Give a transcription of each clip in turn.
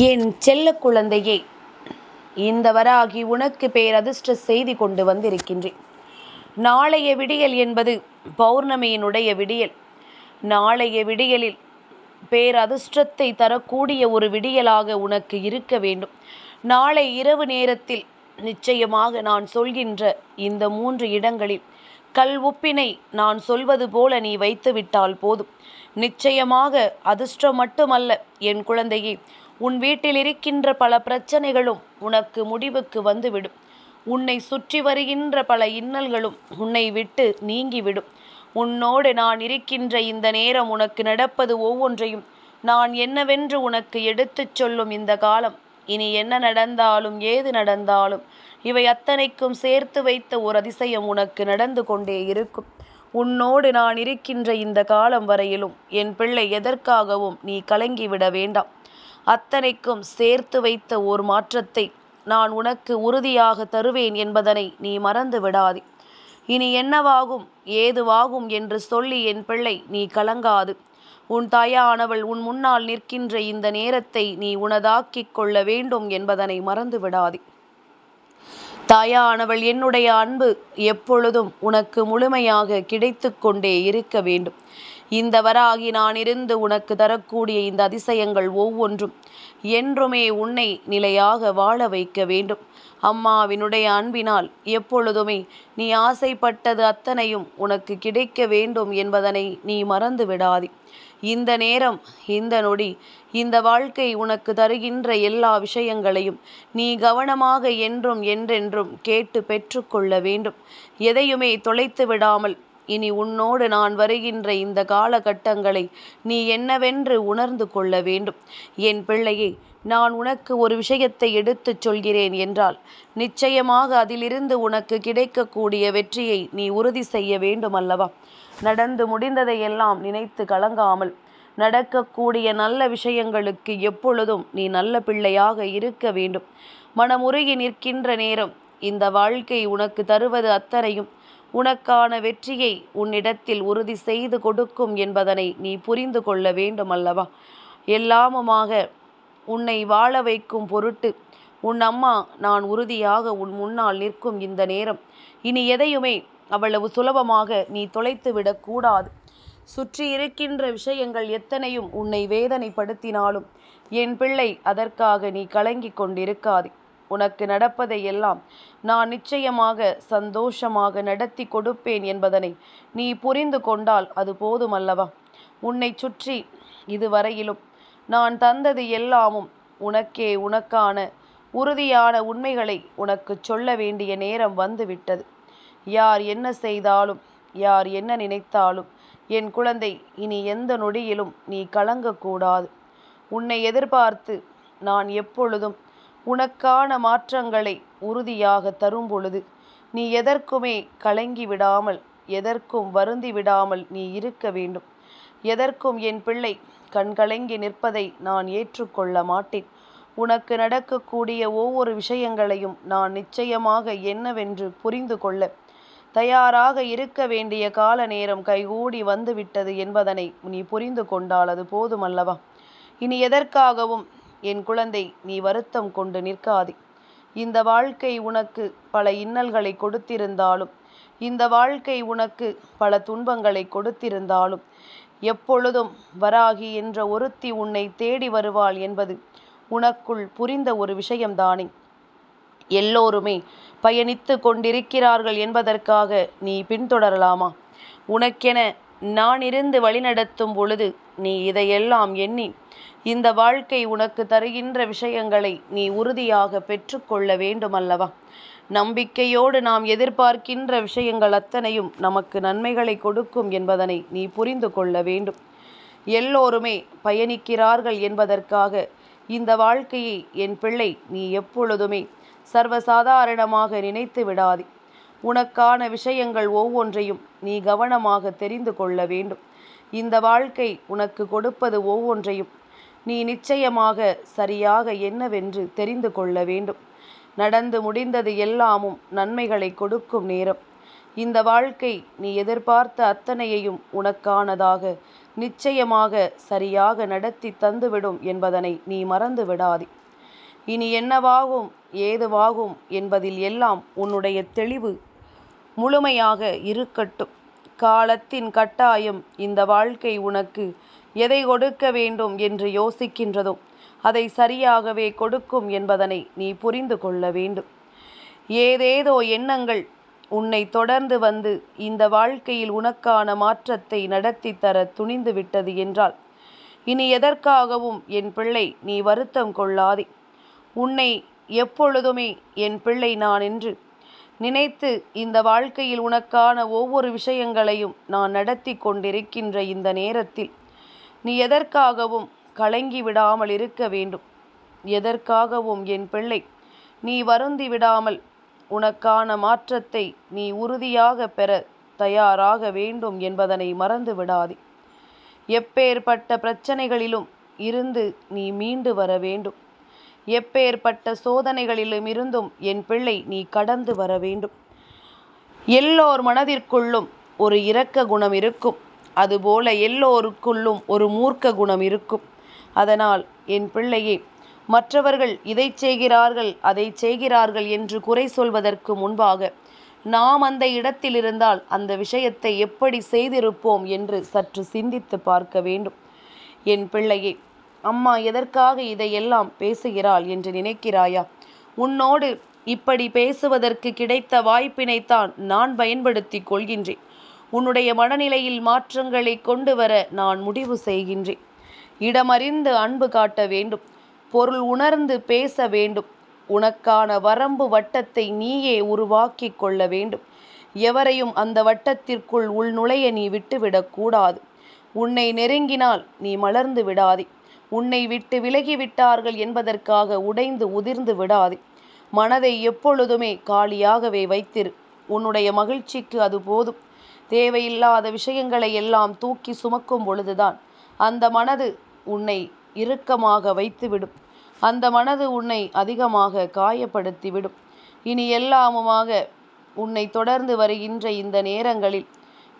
என் செல்ல குழந்தையே இந்த வராகி உனக்கு பேரதிர்ஷ்ட செய்தி கொண்டு வந்திருக்கின்றேன். நாளைய விடியல் என்பது பௌர்ணமியினுடைய விடியல். நாளைய விடியலில் பேரதிர்ஷ்டத்தை தரக்கூடிய ஒரு விடியலாக உனக்கு இருக்க வேண்டும். நாளை இரவு நேரத்தில் நிச்சயமாக நான் சொல்கின்ற இந்த மூன்று இடங்களில் கல் உப்பினை நான் சொல்வது போல நீ வைத்துவிட்டால் போதும். நிச்சயமாக அதிர்ஷ்டம் மட்டுமல்ல என் குழந்தையே உன் வீட்டில் இருக்கின்ற பல பிரச்சனைகளும் உனக்கு முடிவுக்கு வந்துவிடும். உன்னை சுற்றி வருகின்ற பல இன்னல்களும் உன்னை விட்டு நீங்கிவிடும். உன்னோடு நான் இருக்கின்ற இந்த நேரம் உனக்கு நடப்பது ஒவ்வொன்றையும் நான் என்னவென்று உனக்கு எடுத்துச் சொல்லும் இந்த காலம். இனி என்ன நடந்தாலும் ஏது நடந்தாலும் இவை அத்தனைக்கும் சேர்த்து வைத்த ஒரு அதிசயம் உனக்கு நடந்து கொண்டே இருக்கும். உன்னோடு நான் இருக்கின்ற இந்த காலம் வரையிலும் என் பிள்ளை எதற்காகவும் நீ கலங்கிவிட வேண்டாம். அத்தனைக்கும் சேர்த்து வைத்த ஓர் மாற்றத்தை நான் உனக்கு உறுதியாக தருவேன் என்பதனை நீ மறந்து விடாதே. இனி என்னவாகும் ஏதுவாகும் என்று சொல்லி என் பிள்ளை நீ கலங்காது. உன் தாயானவள் உன் முன்னால் நிற்கின்ற இந்த நேரத்தை நீ உனதாக்கிக் கொள்ள வேண்டும் என்பதனை மறந்து விடாதே தாயானவள் என்னுடைய அன்பு எப்பொழுதும் உனக்கு முழுமையாக கிடைத்து கொண்டே இருக்க வேண்டும். இந்த வராகி நான் இருந்து உனக்கு தரக்கூடிய இந்த அதிசயங்கள் ஒவ்வொன்றும் என்றுமே உன்னை நிலையாக வாழ வைக்க வேண்டும். அம்மாவினுடைய அன்பினால் எப்பொழுதுமே நீ ஆசைப்பட்டது அத்தனையும் உனக்கு கிடைக்க வேண்டும் என்பதனை நீ மறந்து விடாதே இந்த நேரம் இந்த நொடி இந்த வாழ்க்கை உனக்கு தருகின்ற எல்லா விஷயங்களையும் நீ கவனமாக என்றும் என்றென்றும் கேட்டு பெற்றுக்கொள்ள வேண்டும். எதையுமே தொலைத்து விடாமல் இனி உன்னோடு நான் வருகின்ற இந்த காலகட்டங்களை நீ என்னவென்று உணர்ந்து கொள்ள வேண்டும். என் பிள்ளையே நான் உனக்கு ஒரு விஷயத்தை எடுத்துச் சொல்கிறேன் என்றால் நிச்சயமாக அதிலிருந்து உனக்கு கிடைக்கக்கூடிய வெற்றியை நீ உறுதி செய்ய வேண்டும் அல்லவா நடந்து முடிந்ததையெல்லாம் நினைத்து கலங்காமல் நடக்கக்கூடிய நல்ல விஷயங்களுக்கு எப்பொழுதும் நீ நல்ல பிள்ளையாக இருக்க வேண்டும். மனமுருகி நிற்கின்ற நேரம் இந்த வாழ்க்கை உனக்கு தருவது அத்தனையும் உனக்கான வெற்றியை உன்னிடத்தில் உறுதி செய்து கொடுக்கும் என்பதனை நீ புரிந்து கொள்ள வேண்டும் அல்லவா எல்லாமுமாக உன்னை வாழ வைக்கும் பொருட்டு உன் அம்மா நான் உறுதியாக உன் முன்னால் நிற்கும் இந்த நேரம். இனி எதையுமே அவ்வளவு சுலபமாக நீ தொலைத்து விடக்கூடாது. சுற்றி இருக்கின்ற விஷயங்கள் எத்தனையும் உன்னை வேதனைப்படுத்தினாலும் என் பிள்ளை அதற்காக நீ கலங்கிக் கொண்டிருக்காதே. உனக்கு நடப்பதையெல்லாம் நான் நிச்சயமாக சந்தோஷமாக நடத்தி கொடுப்பேன் என்பதனை நீ புரிந்து கொண்டால் அது போதுமல்லவா? உன்னை சுற்றி இதுவரையிலும் நான் தந்தது எல்லாமும் உனக்கே உனக்கான உறுதியான உண்மைகளை உனக்கு சொல்ல வேண்டிய நேரம் வந்துவிட்டது. யார் என்ன செய்தாலும் யார் என்ன நினைத்தாலும் என் குழந்தை இனி எந்த நொடியிலும் நீ கலங்கக்கூடாது. உன்னை எதிர்பார்த்து நான் எப்பொழுதும் உனக்கான மாற்றங்களை உறுதியாக தரும் பொழுது நீ எதற்குமே கலங்கி விடாமல் எதற்கும் வருந்தி விடாமல் நீ இருக்க வேண்டும். எதற்கும் என் பிள்ளை கண்கலங்கி நிற்பதை நான் ஏற்றுக்கொள்ள மாட்டேன். உனக்கு நடக்கக்கூடிய ஒவ்வொரு விஷயங்களையும் நான் நிச்சயமாக என்னவென்று புரிந்து கொள்ள. தயாராக இருக்க வேண்டிய கால நேரம் கைகூடி வந்துவிட்டது என்பதனை நீ புரிந்து கொண்டால் அது போதுமல்லவா? இனி எதற்காகவும் என் குழந்தை நீ வருத்தம் கொண்டு நிற்காதே. இந்த வாழ்க்கை உனக்கு பல இன்னல்களை கொடுத்திருந்தாலும் இந்த வாழ்க்கை உனக்கு பல துன்பங்களை கொடுத்திருந்தாலும் எப்பொழுதும் வராகி என்ற ஒருத்தி உன்னை தேடி வருவாள் என்பது உனக்குள் புரிந்த ஒரு விஷயம்தானே. எல்லோருமே பயணித்து கொண்டிருக்கிறார்கள் என்பதற்காக நீ பின்தொடரலாமா? உனக்கென நான் இருந்து வழிநடத்தும் பொழுது நீ இதையெல்லாம் எண்ணி இந்த வாழ்க்கை உனக்கு தருகின்ற விஷயங்களை நீ உறுதியாக பெற்றுக்கொள்ள வேண்டுமல்லவா? நம்பிக்கையோடு நாம் எதிர்பார்க்கின்ற விஷயங்கள் அத்தனையும் நமக்கு நன்மைகளை கொடுக்கும் என்பதனை நீ புரிந்து கொள்ள வேண்டும். எல்லோருமே பயணிக்கிறார்கள் என்பதற்காக இந்த வாழ்க்கையை என் பிள்ளை நீ எப்பொழுதுமே சர்வசாதாரணமாக நினைத்து விடாதே. உனக்கான விஷயங்கள் ஒவ்வொன்றையும் நீ கவனமாக தெரிந்து கொள்ள வேண்டும். இந்த வாழ்க்கை உனக்கு கொடுப்பது ஒவ்வொன்றையும் நீ நிச்சயமாக சரியாக என்னவென்று தெரிந்து கொள்ள வேண்டும். நடந்து முடிந்தது எல்லாமும் நன்மைகளை கொடுக்கும் நேரம். இந்த வாழ்க்கை நீ எதிர்பார்த்த அத்தனையையும் உனக்கானதாக நிச்சயமாக சரியாக நடத்தி தந்துவிடும் என்பதனை நீ மறந்து விடாதே. இனி என்னவாகும் ஏதுவாகும் என்பதில் எல்லாம் உன்னுடைய தெளிவு முழுமையாக இருக்கட்டும். காலத்தின் கட்டாயம் இந்த வாழ்க்கை உனக்கு எதை கொடுக்க வேண்டும் என்று யோசிக்கின்றதோ அதை சரியாகவே கொடுக்கும் என்பதனை நீ புரிந்து கொள்ள வேண்டும். ஏதேதோ எண்ணங்கள் உன்னை தொடர்ந்து வந்து இந்த வாழ்க்கையில் உனக்கான மாற்றத்தை நடத்தி தர துணிந்து விட்டது என்றால் இனி எதற்காகவும் என் பிள்ளை நீ வருத்தம் கொள்ளாதே. உன்னை எப்பொழுதுமே என் பிள்ளை நான் என்று நினைத்து இந்த வாழ்க்கையில் உனக்கான ஒவ்வொரு விஷயங்களையும் நான் நடத்தி கொண்டிருக்கின்ற இந்த நேரத்தில் நீ எதற்காகவும் கலங்கி விடாமல் இருக்க வேண்டும். எதற்காகவும் என் பிள்ளை நீ வருந்தி விடாமல் உனக்கான மாற்றத்தை நீ உறுதியாக பெற தயாராக வேண்டும் என்பதனை மறந்து விடாதே. எப்பேற்பட்ட பிரச்சனைகளிலும் இருந்து நீ மீண்டு வர வேண்டும். எப்பேற்பட்ட சோதனைகளிலும் இருந்தும் என் பிள்ளை நீ கடந்து வர வேண்டும். எல்லோர் மனதிற்குள்ளும் ஒரு இரக்க குணம் இருக்கும். அதுபோல எல்லோருக்குள்ளும் ஒரு மூர்க்க குணம் இருக்கும். அதனால் என் பிள்ளையே மற்றவர்கள் இதை செய்கிறார்கள் அதை செய்கிறார்கள் என்று குறை சொல்வதற்கு முன்பாக நாம் அந்த இடத்தில் இருந்தால் அந்த விஷயத்தை எப்படி செய்திருப்போம் என்று சற்று சிந்தித்து பார்க்க வேண்டும். என் பிள்ளையே அம்மா எதற்காக இதையெல்லாம் பேசுகிறாள் என்று நினைக்கிறாயா? உன்னோடு இப்படி பேசுவதற்கு கிடைத்த வாய்ப்பினைத்தான் நான் பயன்படுத்தி கொள்கின்றேன். உன்னுடைய மனநிலையில் மாற்றங்களை கொண்டு வர நான் முடிவு செய்கின்றேன். இடமறிந்து அன்பு காட்ட வேண்டும். பொருள் உணர்ந்து பேச வேண்டும். உனக்கான வரம்பு வட்டத்தை நீயே உருவாக்கி கொள்ள வேண்டும். எவரையும் அந்த வட்டத்திற்குள் உள்நுழைய நீ விட்டுவிடக்கூடாது உன்னை நெருங்கினால் நீ மலர்ந்து விடாதே. உன்னை விட்டு விலகிவிட்டார்கள் என்பதற்காக உடைந்து உதிர்ந்து விடாதே. மனதை எப்பொழுதுமே காலியாகவே வைத்திரு. உன்னுடைய மகிழ்ச்சிக்கு அது போதும். தேவையில்லாத விஷயங்களை எல்லாம் தூக்கி சுமக்கும் பொழுதுதான் அந்த மனது உன்னை இறுக்கமாக வைத்துவிடும். அந்த மனது உன்னை அதிகமாக காயப்படுத்திவிடும். இனி எல்லாமுமாக உன்னை தொடர்ந்து வருகின்ற இந்த நேரங்களில்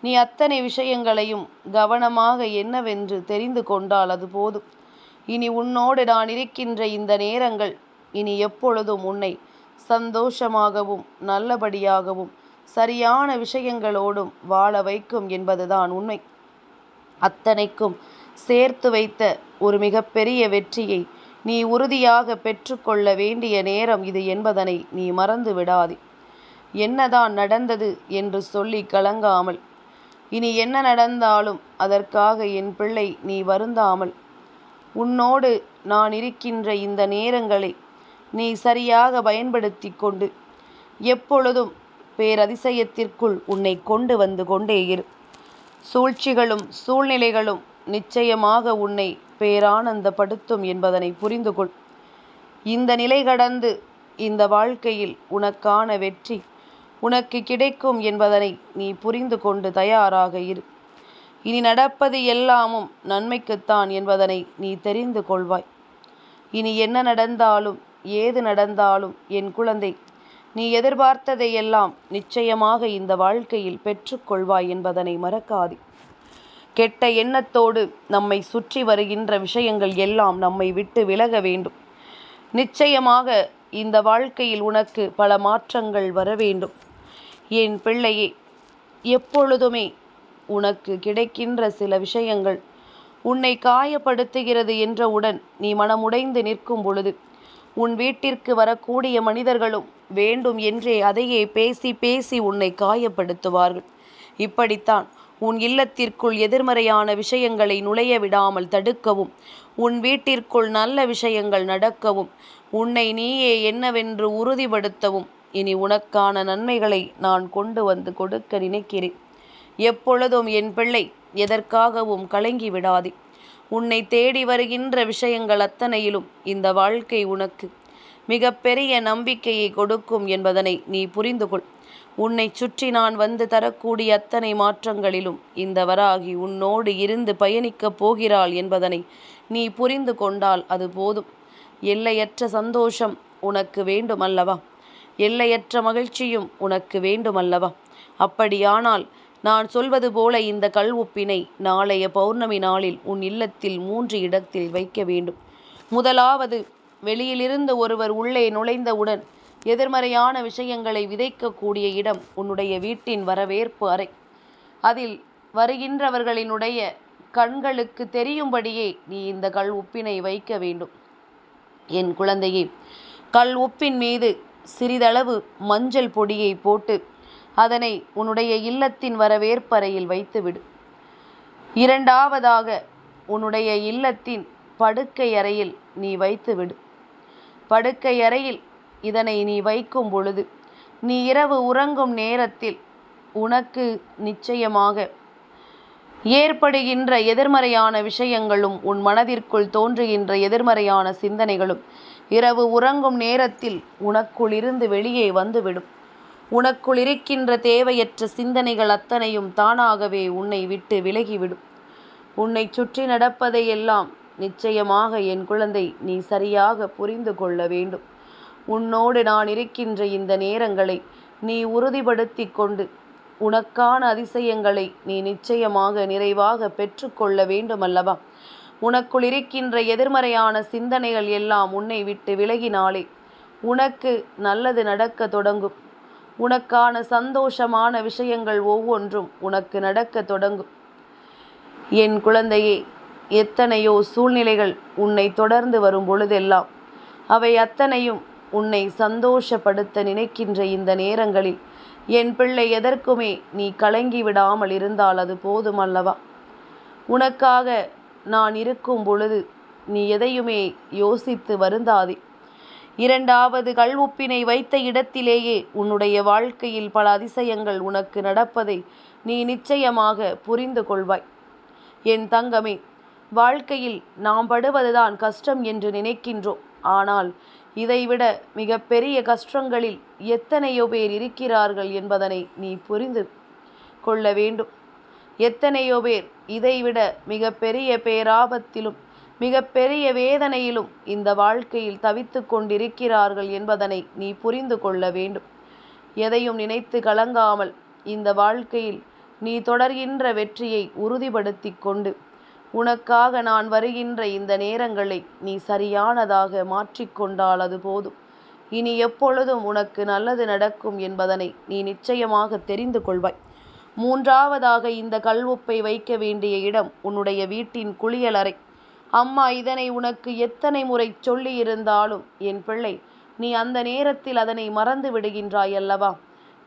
நீ அத்தனை விஷயங்களையும் கவனமாக என்னவென்று தெரிந்து கொண்டால் அது போதும். இனி உன்னோடு நான் இருக்கின்ற இந்த நேரங்கள் இனி எப்பொழுதும் உன்னை சந்தோஷமாகவும் நல்லபடியாகவும் சரியான விஷயங்களோடும் வாழ வைக்கும் என்பதுதான் உண்மை. அத்தனைக்கும் சேர்த்து வைத்த ஒரு மிகப்பெரிய வெற்றியை நீ உறுதியாக பெற்றுக்கொள்ள வேண்டிய நேரம் இது என்பதனை நீ மறந்து விடாதே. என்னதான் நடந்தது என்று சொல்லி கலங்காமல் இனி என்ன நடந்தாலும் அதற்காக என் பிள்ளை நீ வருந்தாமல் உன்னோடு நான் இருக்கின்ற இந்த நேரங்களை நீ சரியாக பயன்படுத்தி கொண்டு எப்பொழுதும் பேரதிசயத்திற்குள் உன்னை கொண்டு வந்து கொண்டே இரு. சூழ்ச்சிகளும் சூழ்நிலைகளும் நிச்சயமாக உன்னை பேரானந்தப்படுத்தும் என்பதனை புரிந்து கொள். இந்த நிலை கடந்து இந்த வாழ்க்கையில் உனக்கான வெற்றி உனக்கு கிடைக்கும் என்பதனை நீ புரிந்து கொண்டு தயாராக இரு. இனி நடப்பது எல்லாமும் நன்மைக்குத்தான் என்பதனை நீ தெரிந்து கொள்வாய். இனி என்ன நடந்தாலும் ஏது நடந்தாலும் என் குழந்தை நீ எதிர்பார்த்ததை எல்லாம் நிச்சயமாக இந்த வாழ்க்கையில் பெற்றுக்கொள்வாய் என்பதனை மறக்காதே. கெட்ட எண்ணத்தோடு நம்மை சுற்றி வருகின்ற விஷயங்கள் எல்லாம் நம்மை விட்டு விலக வேண்டும். நிச்சயமாக இந்த வாழ்க்கையில் உனக்கு பல மாற்றங்கள் வர வேண்டும். என் பிள்ளையே எப்பொழுதுமே உனக்கு கிடைக்கின்ற சில விஷயங்கள் உன்னை காயப்படுத்துகிறது என்றவுடன் நீ மனமுடைந்து நிற்கும் பொழுது உன் வீட்டிற்கு வரக்கூடிய மனிதர்களும் வேண்டும் என்றே அதையே பேசி பேசி உன்னை காயப்படுத்துவார்கள். இப்படித்தான் உன் இல்லத்திற்குள் எதிர்மறையான விஷயங்களை நுழைய விடாமல் தடுக்கவும் உன் வீட்டிற்குள் நல்ல விஷயங்கள் நடக்கவும் உன்னை நீயே என்னவென்று உறுதிப்படுத்தவும் இனி உனக்கான நன்மைகளை நான் கொண்டு வந்து கொடுக்க நினைக்கிறேன். எப்பொழுதும் என் பிள்ளை எதற்காகவும் கலங்கி விடாதே. உன்னை தேடி வருகின்ற விஷயங்கள் அத்தனையிலும் இந்த வாழ்க்கை உனக்கு. மிகப்பெரிய நம்பிக்கையை கொடுக்கும் என்பதனை நீ புரிந்து கொள். உன்னை சுற்றி நான் வந்து தரக்கூடிய அத்தனை மாற்றங்களிலும் இந்த வராகி உன்னோடு இருந்து பயணிக்கப் போகிறாள் என்பதனை நீ புரிந்து கொண்டால் அது போதும். எல்லையற்ற சந்தோஷம் உனக்கு வேண்டுமல்லவா? எல்லையற்ற மகிழ்ச்சியும் உனக்கு வேண்டுமல்லவா? அப்படியானால் நான் சொல்வது போல இந்த கல் உப்பினை நாளைய பௌர்ணமி நாளில் உன் இல்லத்தில் மூன்று இடத்தில் வைக்க வேண்டும். முதலாவது வெளியிலிருந்து ஒருவர் உள்ளே நுழைந்தவுடன் எதிர்மறையான விஷயங்களை விதைக்கக்கூடிய இடம் உன்னுடைய வீட்டின் வரவேற்பு அறை. அதில் வருகின்றவர்களினுடைய கண்களுக்கு தெரியும்படியே நீ இந்த கல் உப்பினை வைக்க வேண்டும். என் குழந்தையே கல் உப்பின் மீது சிறிதளவு மஞ்சள் பொடியை போட்டு அதனை உன்னுடைய இல்லத்தின் வரவேற்பறையில் வைத்துவிடு. இரண்டாவதாக உன்னுடைய இல்லத்தின் படுக்கை அறையில் நீ வைத்துவிடு. படுக்கை அறையில் இதனை நீ வைக்கும் பொழுது நீ இரவு உறங்கும் நேரத்தில் உனக்கு நிச்சயமாக ஏற்படுகின்ற எதிர்மறையான விஷயங்களும் உன் மனதிற்குள் தோன்றுகின்ற எதிர்மறையான சிந்தனைகளும் இரவு உறங்கும் நேரத்தில் உனக்குள் இருந்து வெளியே வந்துவிடும். உனக்குள் இருக்கின்ற தேவையற்ற சிந்தனைகள் அத்தனையும் தானாகவே உன்னை விட்டு விலகிவிடும். உன்னை சுற்றி நடப்பதையெல்லாம் நிச்சயமாக என் குழந்தை நீ சரியாக புரிந்து கொள்ள வேண்டும். உன்னோடு நான் இருக்கின்ற இந்த நேரங்களை நீ உறுதிப்படுத்தி கொண்டு உனக்கான அதிசயங்களை நீ நிச்சயமாக நிறைவாக பெற்றுக்கொள்ள வேண்டுமல்லவா? உனக்குள் இருக்கின்ற எதிர்மறையான சிந்தனைகள் எல்லாம் உன்னை விட்டு விலகினாலே உனக்கு நல்லது நடக்க தொடங்கும். உனக்கான சந்தோஷமான விஷயங்கள் ஒவ்வொன்றும் உனக்கு நடக்க தொடங்கும். என் குழந்தையே எத்தனையோ சூழ்நிலைகள் உன்னை தொடர்ந்து வரும் பொழுதெல்லாம் அவை அத்தனையும் உன்னை சந்தோஷப்படுத்த நினைக்கின்ற இந்த நேரங்களில் என் பிள்ளை எதற்குமே நீ கலங்கி விடாமல் இருந்தால் அது போதுமல்லவா உனக்காக நான் இருக்கும் பொழுது நீ எதையுமே யோசித்து வருந்தாதே. இரண்டாவது கல்வுப்பினை வைத்த இடத்திலேயே உன்னுடைய வாழ்க்கையில் பல அதிசயங்கள் உனக்கு நடப்பதை நீ நிச்சயமாக புரிந்து கொள்வாய். என் தங்கமே வாழ்க்கையில் நாம் படுவதுதான் கஷ்டம் என்று நினைக்கின்றோம். ஆனால் இதைவிட மிக பெரிய கஷ்டங்களில் எத்தனையோ பேர் இருக்கிறார்கள் என்பதனை நீ புரிந்து கொள்ள வேண்டும். எத்தனையோ பேர் இதைவிட மிக பெரிய பேராபத்திலும் மிக பெரிய வேதனையிலும் இந்த வாழ்க்கையில் தவித்து கொண்டிருக்கிறார்கள் என்பதனை நீ புரிந்து கொள்ள வேண்டும். எதையும் நினைத்து கலங்காமல் இந்த வாழ்க்கையில் நீ தொடர்கின்ற வெற்றியை உறுதிப்படுத்தி கொண்டு உனக்காக நான் வருகின்ற இந்த நேரங்களை நீ சரியானதாக மாற்றிக்கொண்டால் அது போதும். இனி எப்பொழுதும் உனக்கு நல்லது நடக்கும் என்பதனை நீ நிச்சயமாக தெரிந்து கொள்வாய். மூன்றாவதாக இந்த கல்வொப்பை வைக்க வேண்டிய இடம் உன்னுடைய வீட்டின் குளியலறை. அம்மா இதனை உனக்கு எத்தனை முறை சொல்லி இருந்தாலும் என் பிள்ளை நீ அந்த நேரத்தில் அதனை மறந்து விடுகின்றாய் அல்லவா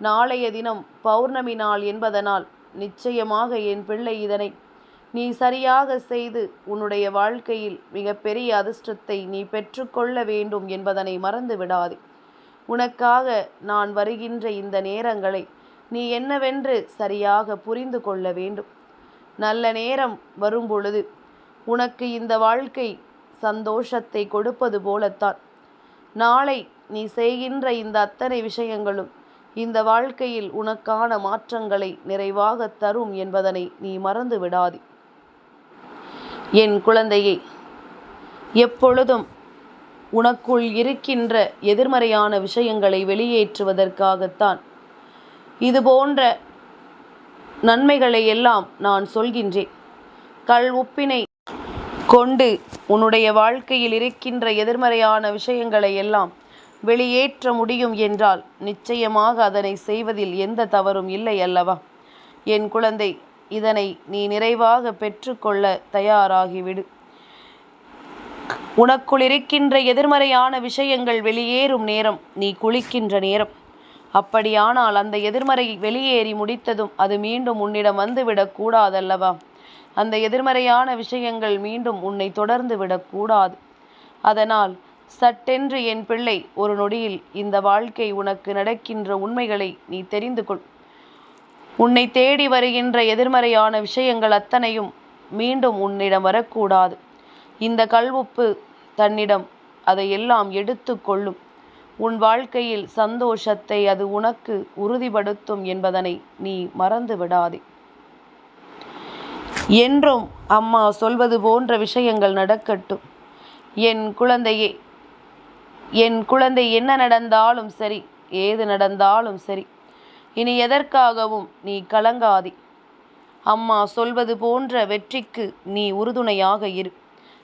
நாளைய தினம் பௌர்ணமி நாள் என்பதனால் நிச்சயமாக என் பிள்ளை இதனை நீ சரியாக செய்து உன்னுடைய வாழ்க்கையில் மிகப்பெரிய அதிர்ஷ்டத்தை நீ பெற்றுக்கொள்ள வேண்டும் என்பதனை மறந்து விடாதே. உனக்காக நான் வருகின்ற இந்த நேரங்களை நீ என்னவென்று சரியாக புரிந்து கொள்ள வேண்டும். நல்ல நேரம் வரும்பொழுது உனக்கு இந்த வாழ்க்கை சந்தோஷத்தை கொடுப்பது போலத்தான். நாளை நீ செய்கின்ற இந்த அத்தனை விஷயங்களும் இந்த வாழ்க்கையில் உனக்கான மாற்றங்களை நிறைவாக தரும் என்பதனை நீ மறந்து விடாதே. என் குழந்தையே எப்பொழுதும் உனக்குள் இருக்கின்ற எதிர்மறையான விஷயங்களை வெளியேற்றுவதற்காகத்தான் இது போன்ற நன்மைகளை எல்லாம் நான் சொல்கின்றேன். கல் உப்பினை கொண்டு உன்னுடைய வாழ்க்கையில் இருக்கின்ற எதிர்மறையான விஷயங்களை எல்லாம் வெளியேற்ற முடியும் என்றால் நிச்சயமாக அதனை செய்வதில் எந்த தவறும் இல்லை அல்லவா? என் குழந்தை இதனை நீ நிறைவாக பெற்றுக்கொள்ள தயாராகிவிடு. உனக்குள் இருக்கின்ற எதிர்மறையான விஷயங்கள் வெளியேறும் நேரம் நீ குளிக்கின்ற நேரம். அப்படியானால் அந்த எதிர்மறை வெளியேறி முடித்ததும் அது மீண்டும் உன்னிடம் வந்துவிடக் கூடாதல்லவா? அந்த எதிர்மறையான விஷயங்கள் மீண்டும் உன்னை தொடர்ந்து விடக்கூடாது. அதனால் சட்டென்று என் பிள்ளை ஒரு நொடியில் இந்த வாழ்க்கை உனக்கு நடக்கின்ற உண்மைகளை நீ தெரிந்து கொள். உன்னை தேடி வருகின்ற எதிர்மறையான விஷயங்கள் அத்தனையும் மீண்டும் உன்னிடம் வரக்கூடாது. இந்த கல்வுப்பு தன்னிடம் அதையெல்லாம் எடுத்து கொள்ளும். உன் வாழ்க்கையில் சந்தோஷத்தை அது உனக்கு உறுதிப்படுத்தும் என்பதனை நீ மறந்து விடாதே. என்றும் அம்மா சொல்வது போன்ற விஷயங்கள் நடக்கட்டும். என் குழந்தையே என் குழந்தை என்ன நடந்தாலும் சரி ஏது நடந்தாலும் சரி இனி எதற்காகவும் நீ கலங்காதி. அம்மா சொல்வது போன்ற வெற்றிக்கு நீ உறுதுணையாக இரு.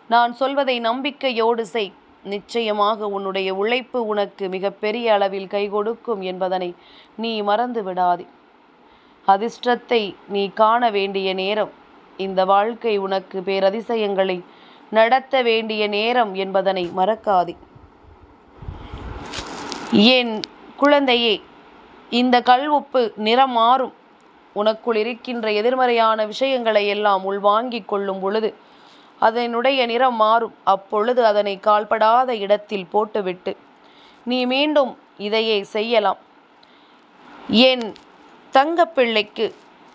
நான் சொல்வதை நம்பிக்கையோடு செய். நிச்சயமாக உன்னுடைய உழைப்பு உனக்கு மிகப்பெரிய அளவில் கை கொடுக்கும் என்பதனை நீ மறந்து விடாதே. அதிர்ஷ்டத்தை நீ காண வேண்டிய நேரம் இந்த வாழ்க்கை உனக்கு பேரதிசயங்களை நடத்த வேண்டிய நேரம் என்பதனை மறக்காதே. என் குழந்தையே இந்த கல் உப்பு நிறம் மாறும். உனக்குள் இருக்கின்ற எதிர்மறையான விஷயங்களை எல்லாம் உள்வாங்கிக் கொள்ளும் பொழுது அதனுடைய நிறம் மாறும். அப்பொழுது அதனை கால்படாத இடத்தில் போட்டுவிட்டு நீ மீண்டும் இதையே செய்யலாம். என் தங்கப்பிள்ளைக்கு